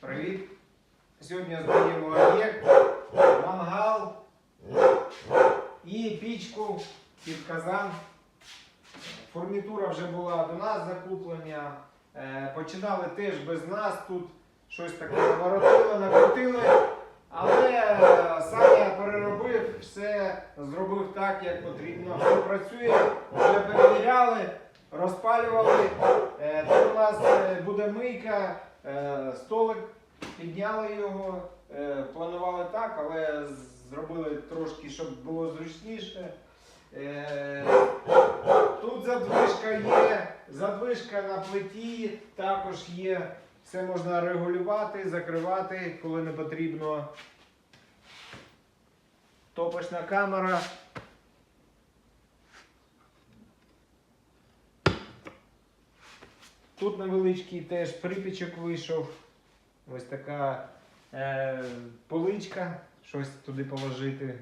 Привіт! Сьогодні здаємо об'єкт, мангал і пічку під казан. Фурнітура вже була до нас закуплення. Е, Починали теж без нас тут щось таке наворотили, накрутили. Але е, Саня переробив, все зробив так, як потрібно. Все працює, вже перевіряли, розпалювали. Е, Тут у нас е, буде мийка, е, столик, підняли його, планували так, але зробили трошки, щоб було зручніше. Тут задвижка є, задвижка на плиті також є. Все можна регулювати, закривати, коли не потрібно. Топочна камера. Тут невеличкий теж припічок вийшов. Ось така е, поличка, щось туди положити.